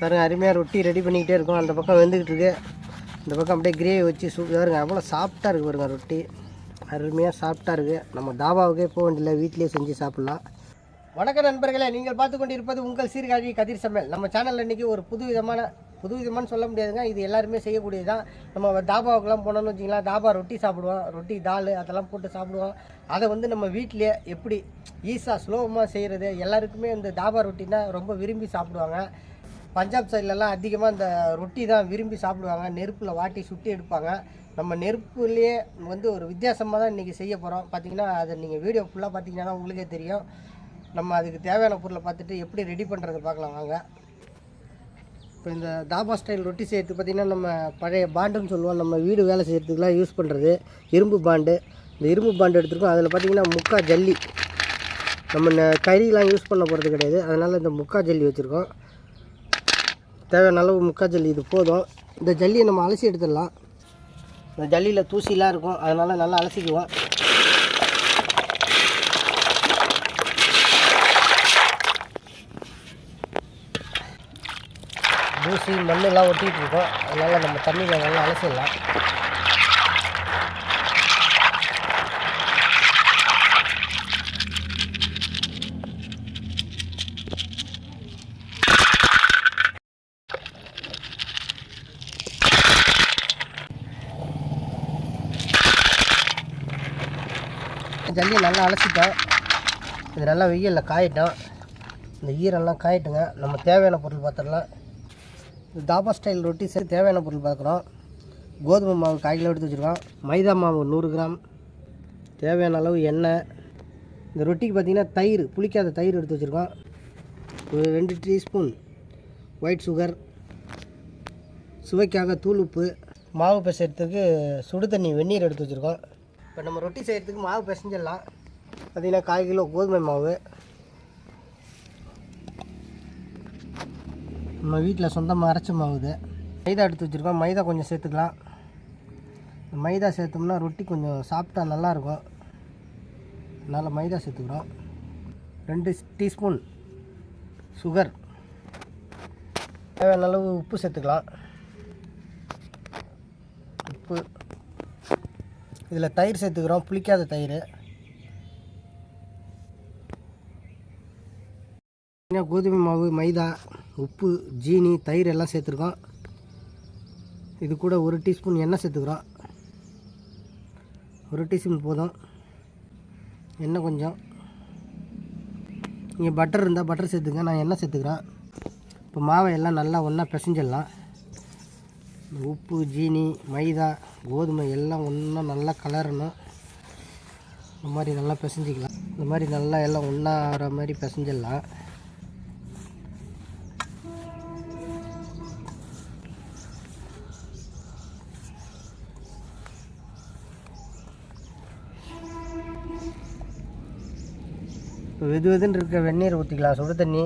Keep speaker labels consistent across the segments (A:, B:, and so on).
A: பாருங்கள் அருமையாக ரொட்டி ரெடி பண்ணிக்கிட்டே இருக்கும். அந்த பக்கம் வெந்துக்கிட்டு இருக்கு. இந்த பக்கம் அப்படியே கிரேவி வச்சு சூப் பாருங்க அவ்வளோ சாஃப்டாக இருக்குது பாருங்க ரொட்டி. அருமையாக சாஃப்டாக இருக்குது நம்ம தாபாவுக்கே போக வேண்டியதில்லை வீட்டிலேயே செஞ்சு சாப்பிட்லாம். வணக்கம் நண்பர்களே நீங்கள் பார்த்து கொண்டிருப்பது உங்கள் சீர்காழி கதிர் சமையல். நம்ம சேனலில் இன்றைக்கி ஒரு புது விதமான புது விதமானு சொல்ல முடியாதுங்க இது எல்லாருமே செய்யக்கூடியது தான் நம்ம தாபாவுக்கெல்லாம் போனோம்னு வச்சிங்களா தாபா ரொட்டி சாப்பிடுவோம் ரொட்டி தால் அதெல்லாம் போட்டு சாப்பிடுவோம் அதை வந்து நம்ம வீட்டிலேயே எப்படி ஈஸியாக ஸ்லோவமாக செய்கிறது எல்லாருக்குமே இந்த தாபா ரொட்டினா ரொம்ப விரும்பி சாப்பிடுவாங்க. பஞ்சாப் சைட்லலாம் அதிகமாக இந்த ரொட்டி தான் விரும்பி சாப்பிடுவாங்க. நெருப்பில் வாட்டி சுட்டி எடுப்பாங்க. நம்ம நெருப்புலேயே வந்து ஒரு வித்தியாசமாக தான் இன்றைக்கி செய்ய போகிறோம் பார்த்தீங்கன்னா அதை நீங்கள் வீடியோ ஃபுல்லாக பார்த்தீங்கன்னா உங்களுக்கே தெரியும். நம்ம அதுக்கு தேவையான பொருளை பார்த்துட்டு எப்படி ரெடி பண்ணுறது பார்க்கலாம். வாங்க. இப்போ இந்த தாபா ஸ்டைல் ரொட்டி செய்யறதுக்கு பார்த்திங்கன்னா நம்ம பழைய பாண்டுன்னு சொல்லுவோம். நம்ம வீடு வேலை செய்கிறதுக்குலாம் யூஸ் பண்ணுறது இரும்பு பாண்டு. இந்த இரும்பு பாண்டு எடுத்துருக்கோம். அதில் பார்த்திங்கன்னா முக்கா ஜல்லி. நம்ம ந- கறிலாம் யூஸ் பண்ண போகிறது கிடையாது. அதனால் இந்த முக்கா ஜல்லி வச்சுருக்கோம். தேவையான அளவு முக்கால் ஜல்லி இது போதும். இந்த ஜல்லியை நம்ம அலசி எடுத்துடலாம். இந்த ஜல்லியில் தூசிலாம் இருக்கும். அதனால் நல்லா அலசிக்குவோம். தூசி மண்ணெல்லாம் ஒட்டிகிட்டு இருக்கோம். அதனால் நம்ம தண்ணியில் நல்லா அலசிடலாம். ஜல்லியை நல்லா அலசிட்டோம். இது நல்லா வெயிலில் காயிட்டோம். இந்த ஈரெல்லாம் காயிட்டுங்க. நம்ம தேவையான பொருள் பார்த்துடலாம் இந்த தாபா ஸ்டைல் ரொட்டி சரி தேவையான பொருள் பார்க்குறோம் கோதுமை மாவு கால் எடுத்து வச்சுருக்கோம். மைதா மாவு நூறு கிராம். தேவையான அளவு எண்ணெய். இந்த ரொட்டிக்கு பார்த்திங்கன்னா தயிர் புளிக்காத தயிர் எடுத்து வச்சுருக்கோம். ஒரு ரெண்டு டீஸ்பூன் ஒயிட் சுகர். சுவைக்காக தூள் உப்பு. மாவு பிசைறதுக்கு சுடு தண்ணி வெந்நீர் எடுத்து வச்சுருக்கோம். இப்போ நம்ம ரொட்டி செய்கிறதுக்கு மாவு பிசைஞ்சிடலாம். பார்த்திங்கன்னா கால் கிலோ கோதுமை மாவு. நம்ம வீட்டில் சொந்தமாக அரைச்ச மாவுது மைதா எடுத்து வச்சுருக்கோம். மைதா கொஞ்சம் சேர்த்துக்கலாம். இந்த மைதா சேர்த்தோம்னா ரொட்டி கொஞ்சம் சாப்பிட்டா நல்லாயிருக்கும். அதனால் மைதா சேர்த்துக்கிறோம். ரெண்டு டீஸ்பூன் சுகர். தேவையான அளவு உப்பு சேர்த்துக்கலாம் உப்பு இதில் தயிர் சேர்த்துக்கிறோம் புளிக்காத தயிர். கோதுமை மாவு மைதா உப்பு ஜீனி தயிர் எல்லாம் சேர்த்துருக்கோம். இது கூட ஒரு டீஸ்பூன் எண்ணெய் சேர்த்துக்கிறோம். ஒரு டீஸ்பூன் போதும். எண்ணெய் கொஞ்சம். நீங்கள் பட்டர் இருந்தால் பட்டர் சேர்த்துங்க நான் எண்ணெய் சேர்த்துக்கிறேன். இப்போ மாவை எல்லாம் நல்லா ஒன்றா பிசைஞ்சிடலாம். உப்பு ஜீனி மைதா கோதுமை எல்லாம் ஒன்றா நல்லா கலரணும். இந்த மாதிரி நல்லா பிசைஞ்சிக்கலாம். இந்த மாதிரி நல்லா எல்லாம் ஒன்றா ஆகிற மாதிரி பிசைஞ்சிடலாம். இப்போ வெது வெதுன்னு இருக்க வெந்நீர் ஊற்றிக்கலாம் சுடு தண்ணி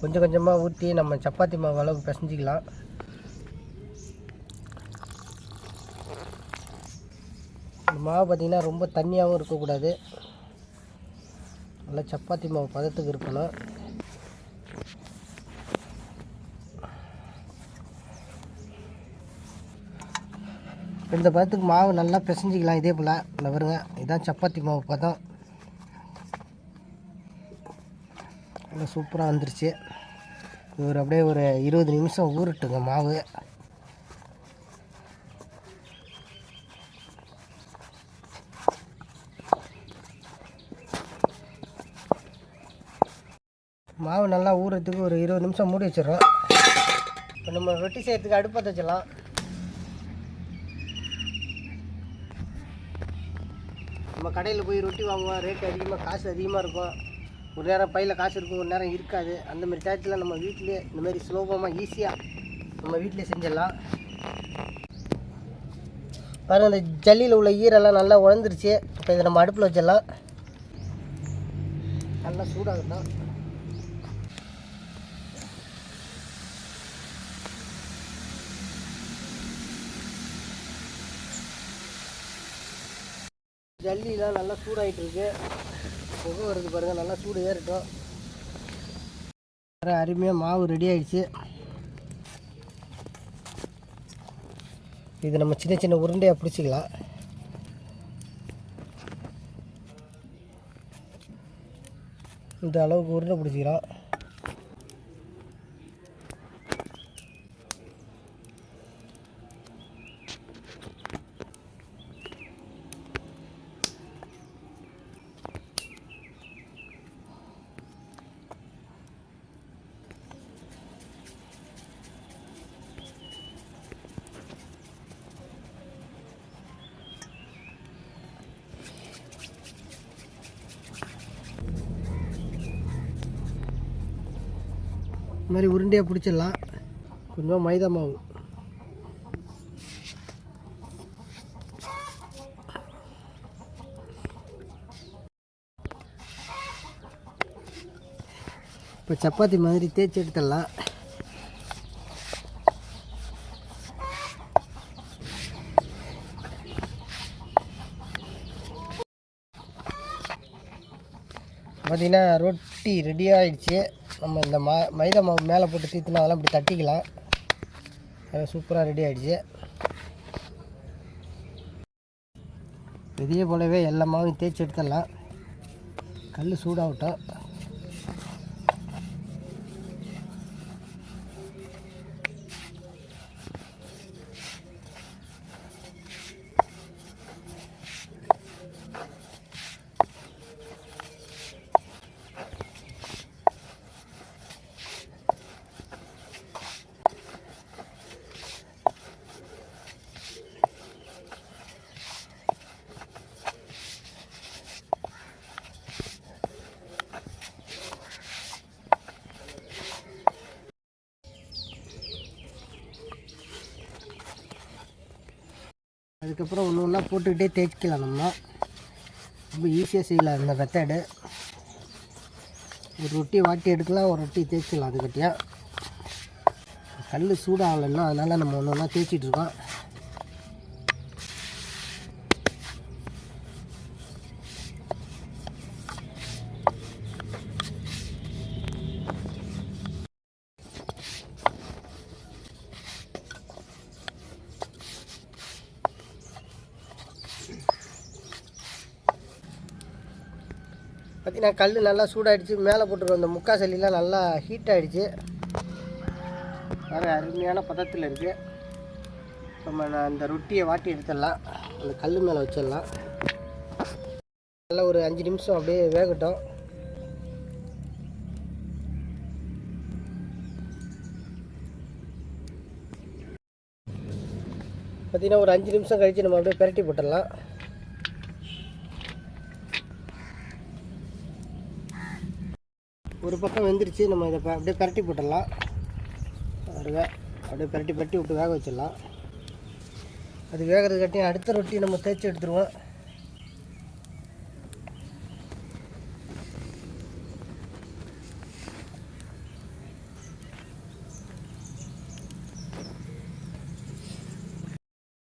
A: கொஞ்சம் கொஞ்சமாக ஊற்றி நம்ம சப்பாத்தி மாவு அளவுக்கு பிசைஞ்சிக்கலாம். இந்த மாவு பார்த்திங்கன்னா ரொம்ப தண்ணியாகவும் இருக்கக்கூடாது. நல்லா சப்பாத்தி மாவு பதத்துக்கு இருக்கணும். இந்த பதத்துக்கு மாவு நல்லா பிசைஞ்சிக்கலாம் இதே போல். இந்த வருங்க இதுதான் சப்பாத்தி மாவு பதம். நல்லா சூப்பராக வந்துருச்சு. ஒரு அப்படியே ஒரு இருபது நிமிஷம் ஊறட்டுங்க மாவு. மாவு ஒரு இருபது நிமிஷம் மூடி வச்சிடறோம் இப்போ நம்ம ரொட்டி செய்யறதுக்கு அடுப்பத்தை வச்சிடலாம். நம்ம கடையில் போய் ரொட்டி வாங்குவோம். ரேட்டு அதிகமாக காசு அதிகமாக இருக்கும். ஒரு நேரம் பையில் காசு இருக்கும் ஒரு நேரம் இருக்காது. அந்த மாதிரி டயத்தில் நம்ம வீட்டிலே இந்த மாதிரி சுலபமாக ஈஸியாக நம்ம வீட்டிலே செஞ்சிடலாம். பாருங்கள் இந்த ஜல்லியில் உள்ள ஈரெல்லாம் நல்லா உழந்துருச்சு இப்போ இதை நம்ம அடுப்பில் வச்சிடலாம். நல்லா சூடாகட்டும் ஜல்லிலாம் நல்லா சூடாகிட்டு இருக்கு புகை வருது பாருங்கள் நல்லா சூடு ஏறட்டும். வேறு அருமையாக மாவு ரெடி ஆகிடுச்சு இது நம்ம சின்ன சின்ன உருண்டையாக பிடிச்சிக்கலாம். இந்த அளவுக்கு உருண்டை பிடிச்சிக்கலாம். இது மாதிரி உருண்டையாக பிடிச்சிடலாம். கொஞ்சம் மைதா மாவு. இப்போ சப்பாத்தி மாதிரி தேய்ச்சி எடுத்துடலாம். பார்த்தீங்கன்னா ரொட்டி ரெடி ஆகிடுச்சு நம்ம இந்த மா மைதா மாவு மேலே போட்டு தீத்துனா அதெல்லாம் இப்படி தட்டிக்கலாம். அது சூப்பராக ரெடி ஆகிடுச்சு இதே போலவே எல்லா மாவும் தேய்ச்சி எடுத்துடலாம். கல் சூடாகட்டும். அதுக்கப்புறம் ஒன்று ஒன்றா போட்டுக்கிட்டே தேய்க்கலாம் நம்ம. ரொம்ப ஈஸியாக செய்யலாம் இந்த மெத்தடு ஒரு ரொட்டி வாட்டி எடுக்கலாம் ஒரு ரொட்டி தேய்ச்சிக்கலாம் அதுக்கிட்டே கல் சூடாகலைன்னா அதனால் நம்ம ஒன்று ஒன்றா தேய்ச்சிட்ருக்கோம் இருக்கோம் பார்த்தீங்கன்னா கல் நல்லா சூடாகிடுச்சு மேலே போட்டுருக்கோம் அந்த முக்கா சல்லிலாம் நல்லா ஹீட் ஆகிடுச்சு வேறு அருமையான பதத்தில் இருக்குது நம்ம நான் அந்த ரொட்டியை வாட்டி எடுத்துடலாம். அந்த கல் மேலே வச்சிடலாம். நல்லா ஒரு அஞ்சு நிமிஷம் அப்படியே வேகட்டும். பார்த்தீங்கன்னா ஒரு அஞ்சு நிமிஷம் கழித்து நம்ம அப்படியே பெரட்டி போட்டுடலாம். ஒரு பக்கம் வெந்துருச்சு நம்ம இதை அப்படியே பரட்டி போட்டுடலாம். பாருங்க அப்படியே பரட்டி பரட்டி விட்டு வேக வச்சிடலாம். அது வேகிறது கட்டியும் அடுத்த ரொட்டி நம்ம தேய்ச்சி எடுத்துருவோம்.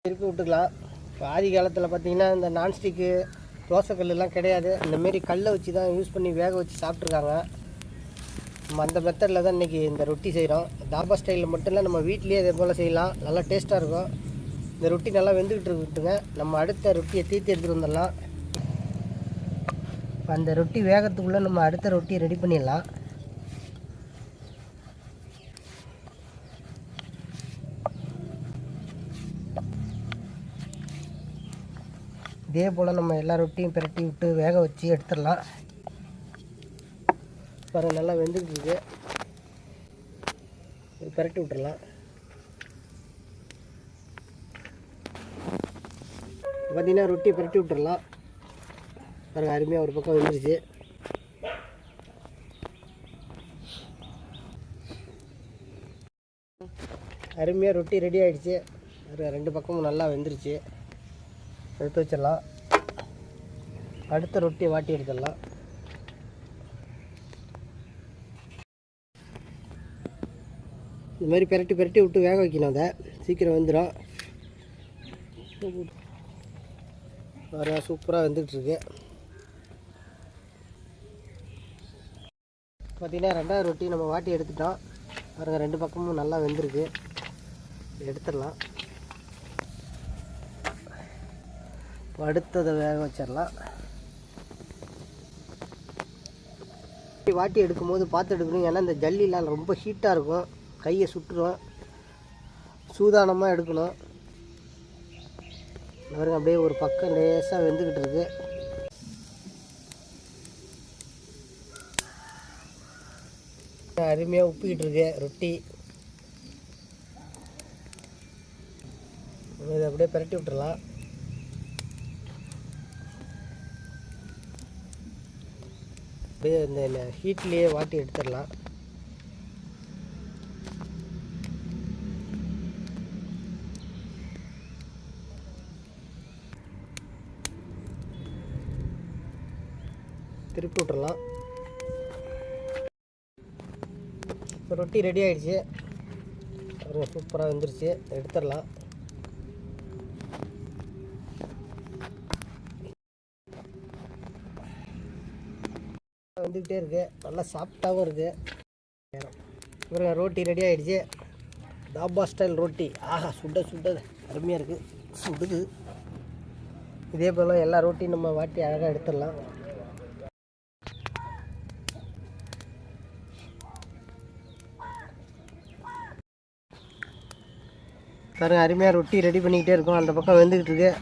A: திருப்பி விட்டுக்கலாம். இப்போ ஆதி காலத்தில் பார்த்தீங்கன்னா இந்த நான்ஸ்டிக்கு தோசைக்கல்லாம் கிடையாது. இந்தமாரி கல்லை வச்சு தான் யூஸ் பண்ணி வேக வச்சு சாப்பிட்ருக்காங்க நம்ம அந்த மெத்தடில் தான் இன்றைக்கி இந்த ரொட்டி செய்கிறோம் தாபா ஸ்டைலில் மட்டும் இல்லை நம்ம வீட்லேயே இதே போல் செய்யலாம். நல்லா டேஸ்ட்டாக இருக்கும். இந்த ரொட்டி நல்லா வெந்துக்கிட்டு இருக்குதுங்க நம்ம அடுத்த ரொட்டியை தீர்த்து எடுத்துகிட்டு வந்துடலாம். இப்போ அந்த ரொட்டி வேகத்துக்குள்ளே நம்ம அடுத்த ரொட்டியை ரெடி பண்ணிடலாம். இதே போல் நம்ம எல்லா ரொட்டியும் பிரட்டி விட்டு வேக வச்சு எடுத்துடலாம். பாருங்கள் நல்லா வெந்துக்கிட்டு இது பிரட்டி விட்டுறலாம். பார்த்திங்கன்னா ரொட்டி பரட்டி விட்டுறலாம். பாருங்க அருமையாக ஒரு பக்கம் வந்துருச்சு. அருமையாக ரொட்டி ரெடி ஆகிடுச்சு ரெண்டு பக்கமும் நல்லா வெந்துருச்சு. எடுத்து வச்சிடலாம். அடுத்த ரொட்டியை வாட்டி எடுத்துடலாம். இந்த மாதிரி பெரட்டி பெரட்டி விட்டு வேக வைக்கணும் அதை. சீக்கிரம் வந்துடும் நிறையா சூப்பராக வெந்துட்டுருக்கு பார்த்திங்கன்னா ரெண்டாவது ரொட்டி நம்ம வாட்டி எடுத்துட்டோம். பாருங்க ரெண்டு பக்கமும் நல்லா வெந்திருக்கு. எடுத்துடலாம். அடுத்ததை வேக வச்சிடலாம். வாட்டி எடுக்கும்போது பார்த்து எடுக்கணும். ஏன்னா இந்த ஜல்லிலாம் ரொம்ப ஹீட்டாக இருக்கும். கையை சுட்டுரும் சூதானமாக எடுக்கணும். பாருங்க அப்படியே ஒரு பக்கம் லேசாக வெந்துக்கிட்டு இருக்கு. அருமையாக உப்பிக்கிட்டு இருக்கு ரொட்டி. இதை அப்படியே பிரட்டி விட்டுறலாம். அப்படியே இந்த ஹீட்லேயே வாட்டி எடுத்துடலாம். திருப்பி விட்டுறலாம் இப்போ ரொட்டி ரெடி ஆயிடுச்சு. சூப்பராக வந்துருச்சு. எடுத்துடலாம். வந்துக்கிட்டே இருக்கு. நல்லா சாஃப்டாகவும் இருக்குது இவருங்க ரோட்டி ரெடி ஆகிடுச்சு தாபா ஸ்டைல் ரொட்டி. ஆஹா சுட சுட அருமையாக இருக்குது சுடுது. இதே போல் எல்லா ரொட்டியும் நம்ம வாட்டி அழகாக எடுத்துடலாம். பாருங்கள் அருமையாக ரொட்டி ரெடி பண்ணிக்கிட்டே இருக்கோம். அந்த பக்கம் வெந்துக்கிட்டு இருக்கு.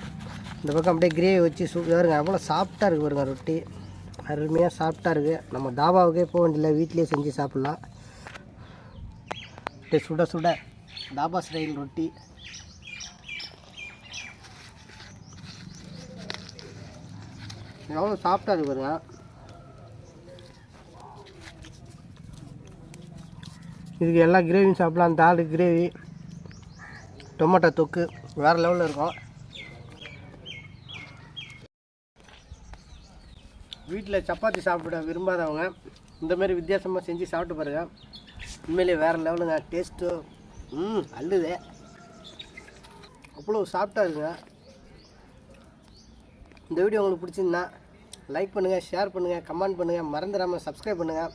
A: இந்த பக்கம் அப்படியே கிரேவி வச்சு சூ பாருங்க அவ்வளோ சாஃப்டாக இருக்குது பாருங்க ரொட்டி. அருமையாக சாஃப்டாக இருக்குது நம்ம தாபாவுக்கே போக வேண்டியதில்லை வீட்டிலேயே செஞ்சு சாப்பிட்லாம். அப்படியே சுட சுட தாபா ஸ்டைல் ரொட்டி. எவ்வளோ சாஃப்டாக இருக்குது பாருங்க. இதுக்கு எல்லா கிரேவியும் சாப்பிட்லாம் தால் கிரேவி டொமேட்டோ தொக்கு வேறு லெவலில் இருக்கும். வீட்டில் சப்பாத்தி சாப்பிட விரும்பாதவங்க இந்தமாரி வித்தியாசமாக செஞ்சு சாப்பிட்டு பாருங்கள் உண்மையிலேயே வேறு லெவலுங்க. டேஸ்ட்டு ம் அல்லுதே அவ்வளோ சாப்பிட்டா இருக்குங்க. இந்த வீடியோ உங்களுக்கு பிடிச்சிருந்தா லைக் பண்ணுங்கள் ஷேர் பண்ணுங்கள் கமெண்ட் பண்ணுங்கள் மறந்துடாமல் சப்ஸ்கிரைப் பண்ணுங்கள்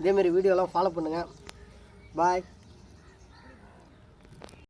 A: இதேமாரி வீடியோலாம் ஃபாலோ பண்ணுங்கள் பாய்